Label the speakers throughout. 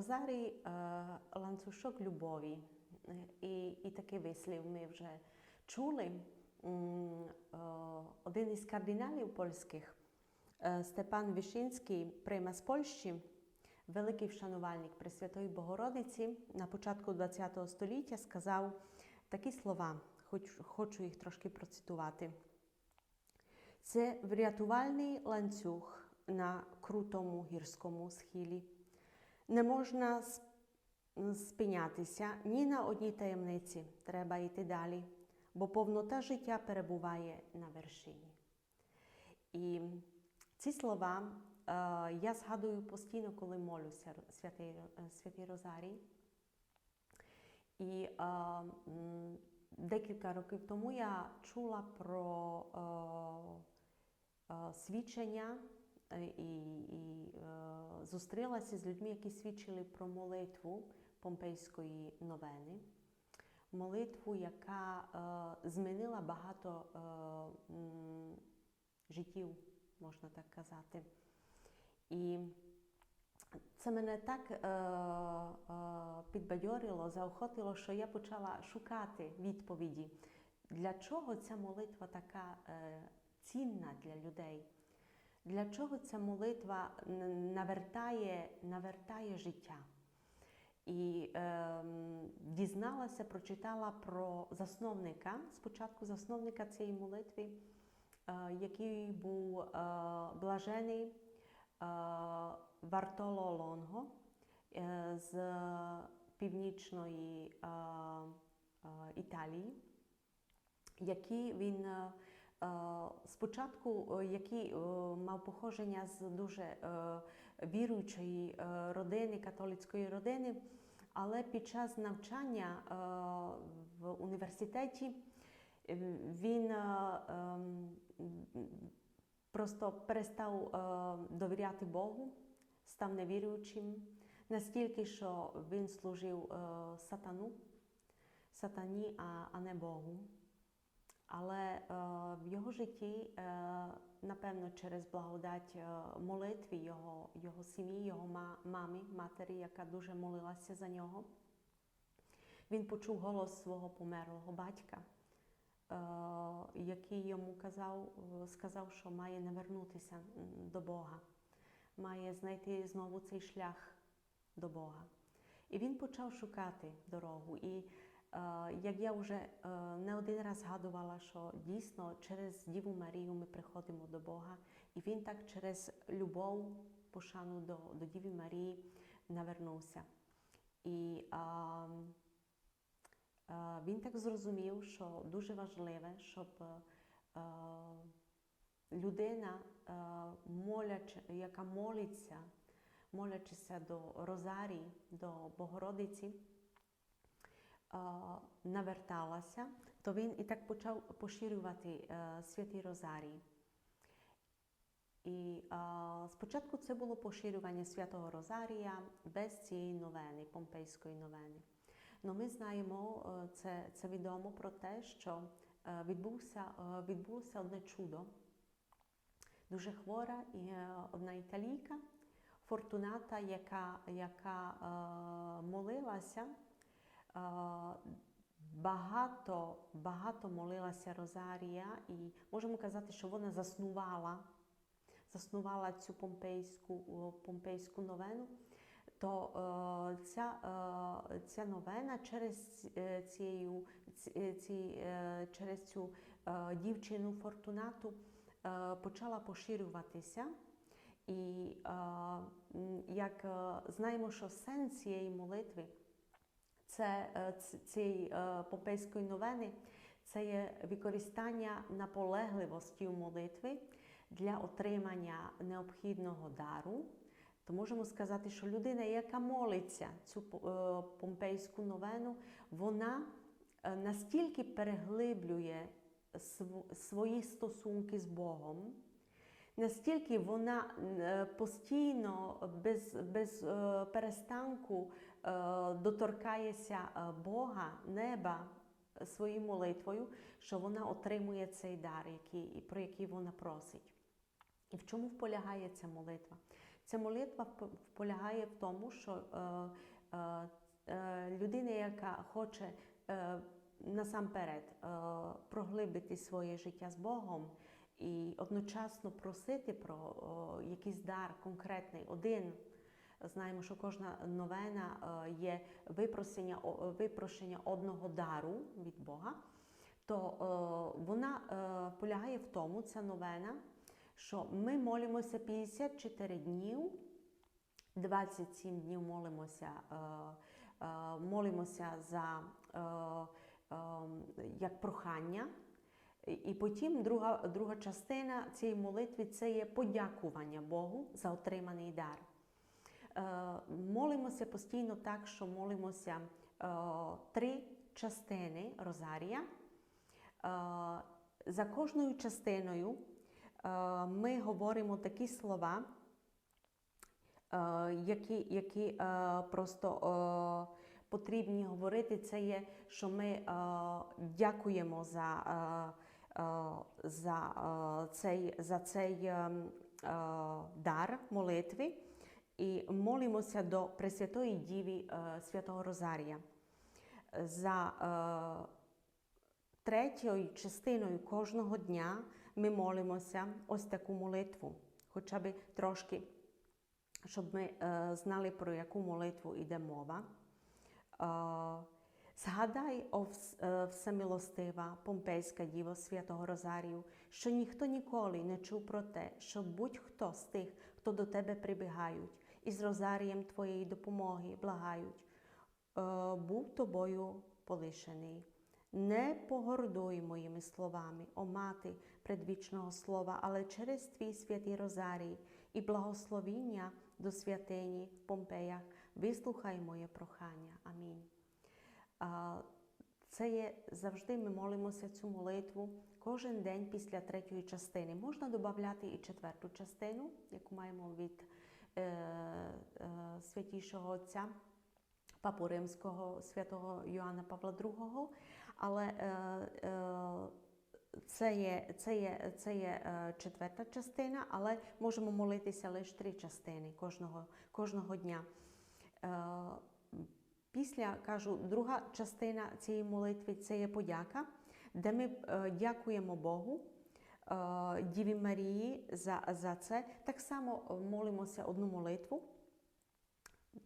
Speaker 1: Розарій е, ланцюжок любові. Е, І, і такий вислів ми вже чули. Е, Один із кардиналів польських, Степан Вишинський, прямо з Польщі, великий вшанувальник Пресвятої Богородиці, на початку ХХ століття сказав такі слова, хоч, хочу їх трошки процитувати. Це врятувальний ланцюг на крутому гірському схилі. Не можна спинятися ні на одній таємниці. Треба йти далі, бо повнота життя перебуває на вершині. І ці слова е, я згадую постійно, коли молюся святий, е, святий Розарій. І е, декілька років тому я чула про е, е, свідчення е, і, і зустрілася з людьми, які свідчили про молитву Помпейської новини. Молитву, яка е, змінила багато е, м, життів, можна так казати. І це мене так е, е, підбадьорило, заохотило, що я почала шукати відповіді, для чого ця молитва така е, цінна для людей, для чого ця молитва навертає, навертає життя. І е, дізналася, прочитала про засновника, спочатку засновника цієї молитви, е, який був е, блажений е, Вартоло Лонго е, з північної е, е, Італії, який він е, спочатку, е, який е, мав походження з дуже е, віруючої е, родини, католицької родини, але під час навчання е, в університеті е, він е, ем, просто перестав е, довіряти Богу, став невіруючим, настільки, що він служив е, сатану, сатані, а не Богу. Але е, в його житті, е, напевно, через благодать е, молитви його, його сім'ї, його ма, мамі, матері, яка дуже молилася за нього, він почув голос свого померлого батька, який йому казав, сказав, що має навернутися до Бога, має знайти знову цей шлях до Бога. І він почав шукати дорогу. І як я вже е, не один раз згадувала, що дійсно через Діву Марію ми приходимо до Бога, і він так через любов, пошану до, до Діви Марії навернувся. І е, е, він так зрозумів, що дуже важливе, щоб е, людина, е, моляч, яка молиться, молячися до Розарії, до Богородиці, е, наверталася, то він і так почав поширювати е, святий Розарій. І е, спочатку це було поширювання святого Розарія без цієї новини, помпейської новини. Но ми знаємо, е, це, це відомо про те, що е, відбувся, відбулося одне чудо. Дуже хвора і одна італійка, Фортуната, яка, яка молилася, багато, багато молилася Розарія, і можемо казати, що вона заснувала, заснувала цю помпейську, помпейську новену. То е, ця, е, ця новена через, е, цією, ці, через цю дівчину Фортунату почала поширюватися. І як знаємо, що сенс цієї молитви, це е, цієї е, попейської новини, це є використання наполегливості у молитви для отримання необхідного дару. То можемо сказати, що людина, яка молиться цю е, помпейську новену, вона настільки переглиблює свої стосунки з Богом, настільки вона постійно, без, без перестанку доторкається е, Бога, неба своєю молитвою, що вона отримує цей дар, який, про який вона просить. І в чому полягає ця молитва? Ця молитва полягає в тому, що е, е, е, людина, яка хоче е, насамперед е, проглибити своє життя з Богом і одночасно просити про о, якийсь дар конкретний, один. Знаємо, що кожна новена е, є випросення, випрошення одного дару від Бога, то е, вона е, полягає в тому, ця новена, що ми молимося 54 днів, 27 днів молимося, молимося за як прохання. І потім друга, друга частина цієї молитви це є подякування Богу за отриманий дар. Е, молимося постійно так, що молимося е, три частини Розарія. Е, за кожною частиною ми говоримо такі слова, які, які просто потрібні говорити. Це є, що ми дякуємо за, за, цей, за цей е, м, е, дар молитви і молимося до Пресвятої Діви Святого Розарія. За третьою частиною кожного дня ми молимося ось таку молитву, хоча б трошки, щоб ми знали, про яку молитву йде мова. Згадай, о вс- всемилостива Помпейська Діво Святого Розарію, що ніхто ніколи не чув про те, що будь-хто з тих, хто до тебе прибігають, із розарієм твоєї допомоги благають, е, був тобою полишений. Не погордуй моїми словами, о мати предвічного слова, але через твій святий Розарій і благословіння до святині в Помпеях вислухай моє прохання. Амінь. Це є завжди ми молимося цю молитву кожен день після третьої частини. Можна додати і четверту частину, яку маємо від е, е, святішого Отця Папу Римського святого Йоанна Павла II, але е, е, це є, це є, це є е, четверта частина, але можемо молитися лише три частини кожного, кожного дня. Е, Після кажу, друга частина цієї молитви це є подяка, де ми е, дякуємо Богу, е, Діві Марії за, за це. Так само е, молимося одну молитву,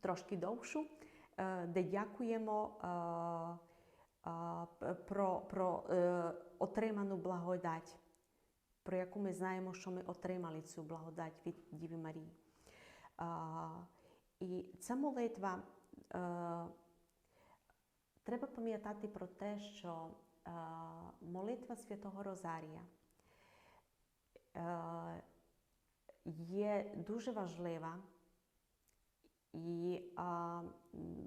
Speaker 1: трошки довшу, де дякуємо про, про отриману благодать, про яку ми знаємо, що ми отримали цю благодать від Діви Марії. І ця молитва треба пам'ятати про те, що е, молитва Святого Розарія е, є дуже важлива. І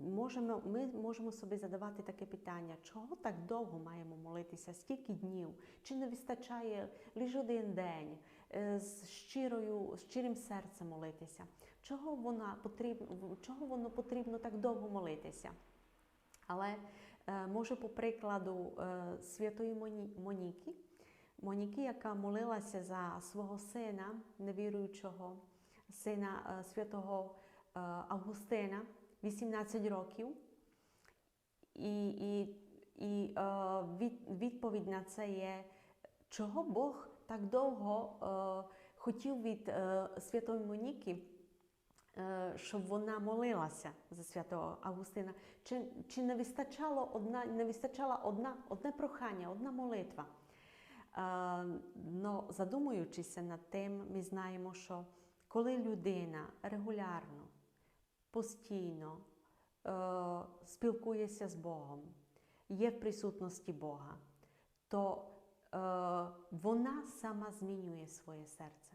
Speaker 1: можемо, ми можемо собі задавати таке питання, чого так довго маємо молитися, скільки днів, чи не вистачає лише один день е, з щирою, щирим серцем молитися, чого, вона потрібно, чого воно потрібно так довго молитися? Але е, може, по прикладу е, святої Моні- Моніки, Моніки, яка молилася за свого сина, невіруючого сина е, святого е, Августина, 18 років. І, і, і е, від, відповідь на це є, чого Бог так довго е, хотів від е, святої Моніки, щоб вона молилася за святого Августина. Чи, чи не вистачало одна, не вистачала одна, одне прохання, одна молитва? Е, но задумуючися над тим, ми знаємо, що коли людина регулярно, постійно е, спілкується з Богом, є в присутності Бога, то е, вона сама змінює своє серце.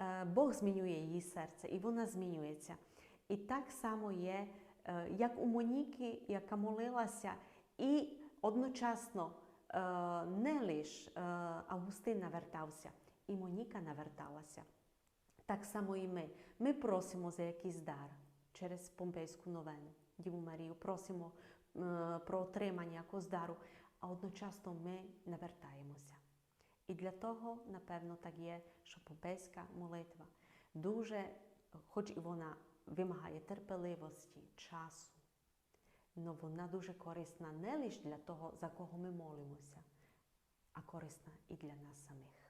Speaker 1: Е, Бог змінює її серце, і вона змінюється. І так само є, е, як у Моніки, яка молилася, і одночасно е, не лише Августин навертався, і Моніка наверталася. Так само і ми. Ми просимо за якийсь дар через Помпейську новену. Діву Марію просимо про отримання якогось дару, а одночасно ми навертаємося. І для того, напевно, так є, що попейська молитва дуже хоч і вона вимагає терпеливості, часу, але вона дуже корисна не лише для того, за кого ми молимося, а корисна і для нас самих.